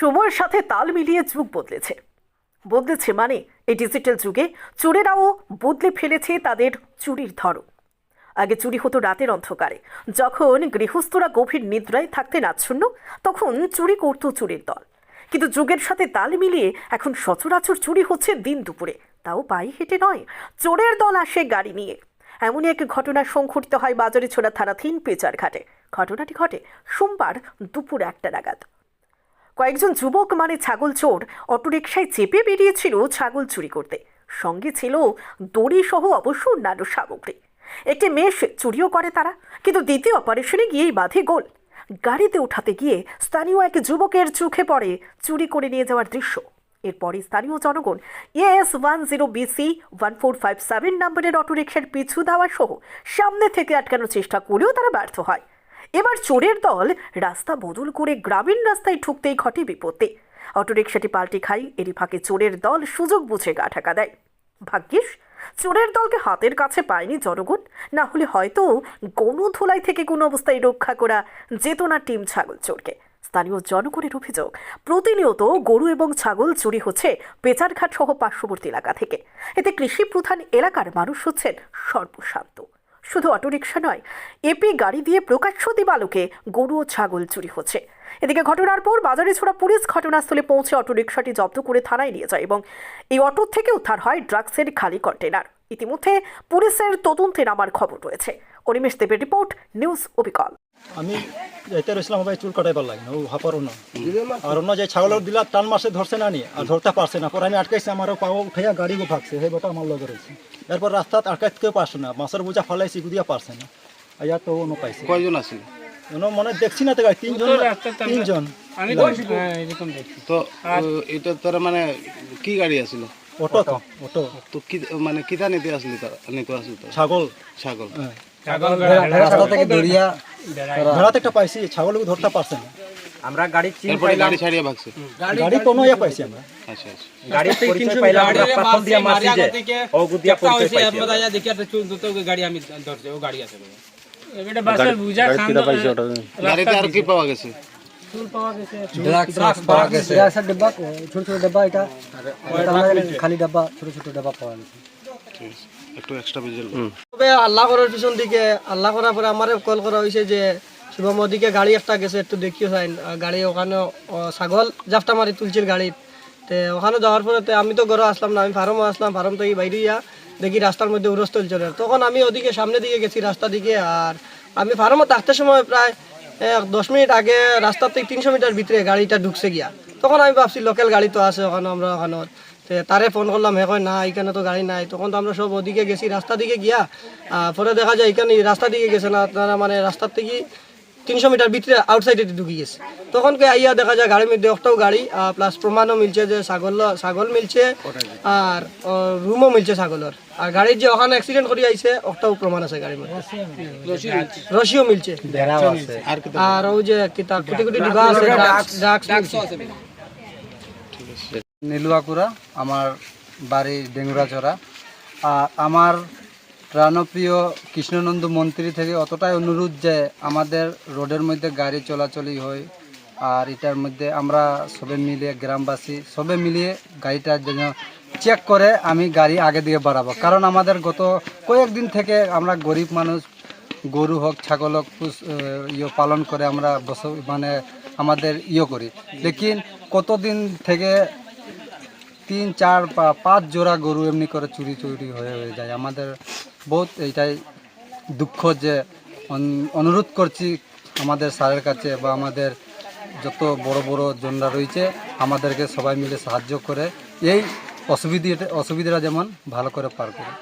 সময়ের সাথে তাল মিলিয়ে যুগ বদলেছে। বদলেছে মানে এই ডিজিটাল যুগে চোরেরাও বদলে ফেলেছে তাদের চুরির ধরন। আগে চুরি হতো রাতের অন্ধকারে। যখন গৃহস্থরা গভীর নিদ্রায় থাকতেন আচ্ছন্ন, তখন চুরি করত চুরির দল। কিন্তু যুগের সাথে তাল মিলিয়ে এখন সচরাচর চুরি হচ্ছে দিন দুপুরে। তাও পায়ে হেঁটে নয়, চোরের দল আসে গাড়ি নিয়ে। এমনই এক ঘটনা সংঘটিত হয় বাজারে ছোড়া থানাধীন পেচার ঘাটে। ঘটনাটি ঘটে সোমবার দুপুর একটা নাগাদ। কয়েকজন যুবক মানে ছাগল চোর অটোরিকশায় চেপে বেরিয়েছিল ছাগল চুরি করতে। সঙ্গে ছিল দড়ি সহ অবশ্য অন্যান্য সামগ্রী। একটি মেষ চুরিও করে তারা, কিন্তু দ্বিতীয় অপারেশনে গিয়েই বাঁধে গোল। গাড়িতে ওঠাতে গিয়ে স্থানীয় এক যুবকের চোখে পড়ে চুরি করে নিয়ে যাওয়ার দৃশ্য। এরপরে স্থানীয় জনগণ AS one zero BC one four five seven নম্বরের অটোরিকশার পিছু দেওয়া সহ সামনে থেকে আটকানোর চেষ্টা করেও তারা ব্যর্থ হয়। এবার চোরের দল রাস্তা বদল করে গ্রামীণ রাস্তায় ঠুকতেই ঘটে বিপত্তি। অটোরিকশাটি পাল্টে খাই এরই ফাঁকে চোরের দল সুযোগ বুঝে গা ঢাকা দেয়। ভাগ্যিস, চোরের দলকে হাতের কাছে পায়নি জনগণ। না হলে হয়তো গণধোলাই থেকে কোনো অবস্থায় রক্ষা করা যেত না টিম ছাগল চোরকে। স্থানীয় জনগণের অভিযোগ, প্রতিনিয়ত গরু এবং ছাগল চুরি হচ্ছে পেচারঘাট সহ পার্শ্ববর্তী এলাকা থেকে। এতে কৃষি প্রধান এলাকার মানুষ হচ্ছেন সর্বশান্ত। শুধু অটোরিকশা নয়, এপি গাড়ি দিয়ে প্রকাশ্য দিবালোকে গরু ও ছাগল চুরি হচ্ছে। এদিকে ঘটনার পর বাজারে ছোড়া পুলিশ ঘটনাস্থলে পৌঁছে অটোরিকশাটি জব্দ করে থানায় নিয়ে যায় এবং এই অটো থেকে উদ্ধার হয় ড্রাগসের খালি কন্টেনার ইতিমধ্যে পুলিশের তদন্তে নামার খবর রয়েছে। অনিমেষ দেবের রিপোর্ট নিউজ অবিকল। আমি যাইতে রয়েছিলাম ভাই চুল কাটাইবার লাগে না ও হাপার অন্য আর অন্য যে ছাগল দিলা টান মাসে ধরছে না নি আর ধরতে পারছে না। পরে আমি আটকাইছি আমারও পাও উঠাইয়া গাড়িও ভাগছে সেই বেটা আমার লগে রয়েছে এরপর রাস্তাত আটকাইতেও পারছে না মাছের বোঝা ফালাইছি গুদিয়া পারছে না। আইয়া তো অন্য পাইছে। কয়জন আছিল অন্য মনে দেখছি না তো গাড়ি তিনজন তিনজন। আমি দেখছি। হ্যাঁ এরকম দেখছি। তো এটা তোর মানে কি গাড়ি আছিল? অটো তো অটো তো কি মানে কিতা নিতে আসলি তা- নিতে আসলি তো ছাগল। ছাগল। হ্যাঁ। রাস্তা থেকে দড়িয়া ভেড়াতে একটা পাইছি ছাগলকে ধরতে পারছে না। আমরা গাড়ি চিন গাড়ি ছাড়িয়ে ভাগছে। গাড়ি কোনো ইয়া পাইছি। আমরা। আচ্ছা আচ্ছা। গাড়ি পরিচয় পাইলাম আমরা পাথর দিয়া মারছি যে ও গুদিয়া পরিচয় পাইছি। গাড়ি আমি ধরছে ও গাড়ি আছে। এটা বাসের বুঝা খান গাড়িতে আর কি পাওয়া গেছে? ড্রাগস পাওয়া গেছে। গ্যাসের ডিব্বা ছোট ছোট ডিব্বা এটা। এটা খালি ডিব্বা ছোট ছোট ডিব্বা পাওয়া গেছে। একটু এক্সট্রা বিজল তবে আল্লাহ করার পিছন দিকে আল্লাহ করার পরে আমারে কল করা যে শুভম ওদিকে গাড়ি একটা গেছে একটু দেখিও চাইন গাড়ি ওখানে ছাগল জাফটা মারি তুলছিল গাড়িত। তে ওখানে যাওয়ার পরে তে আমি তো ঘরে আসলাম না আমি ফার্মও আসলাম ফার্ম থেকে বাইরে ইয়া দেখি রাস্তার মধ্যে উরস চলছিল তখন আমি ওদিকে সামনে দিকে গেছি রাস্তা দিকে আর আমি ফার্মও থাকতে সময় প্রায় দশ মিনিট আগে রাস্তার থেকে তিনশো মিটার ভিতরে গাড়িটা ঢুকছে গিয়া। তখন আমি ভাবছি, লোকাল গাড়ি তো আছে ওখানে, আমরা ওখানে। তারে ফোন করলাম, হে কয়, না এখানে তো গাড়ি নাই। তখন তো আমরা সব ওদিকে গেছি রাস্তা দিকে গিয়া পরে দেখা যায় এখানে রাস্তা দিকে গেছে না, তারা মানে রাস্তার থেকে তিনশো মিটার ভিতরে আউটসাইডে ঢুকে গেছে। তখন কে আইয়া দেখা যায় গাড়ির মধ্যে একটাও গাড়ি প্লাস প্রমাণও মিলছে যে ছাগল ছাগল মিলছে আর রুমও মিলছে ছাগলের। আর গাড়ির যে ওখানে অ্যাক্সিডেন্ট করে আইছে একটাও প্রমাণ আছে গাড়ির মধ্যে। রশিও মিলছে। আর ওই যে কিতা কোটি কোটি ডিবা আছে নীলুয়াকুড়া আমার বাড়ি ডেঙ্গুরাচড়া। আর আমার প্রাণপ্রিয় কৃষ্ণনন্দ মন্ত্রী থেকে অতটাই অনুরোধ যে আমাদের রোডের মধ্যে গাড়ি চলাচলই হয়, আর এটার মধ্যে আমরা সবে মিলিয়ে গ্রামবাসী সবে মিলিয়ে গাড়িটা যেন চেক করে, আমি গাড়ি আগে দিয়ে বাড়াবো। কারণ আমাদের গত কয়েকদিন থেকে আমরা গরিব মানুষ, গরু হোক, ছাগল হোক ইয়ে পালন করে আমরা বস মানে আমাদের ইয়ে করি। লেকিন কতদিন থেকে তিন, চার পাঁচ জোড়া গরু এমনি করে চুরি চুরি হয়ে হয়ে যায়। আমাদের বহুত এইটাই দুঃখ যে অনুরোধ করছি আমাদের স্যারের কাছে বা আমাদের যত বড় বড় জনরা রয়েছে, আমাদেরকে সবাই মিলে সাহায্য করে। এই অসুবিধে অসুবিধাটা যেমন ভালো করে পার করে।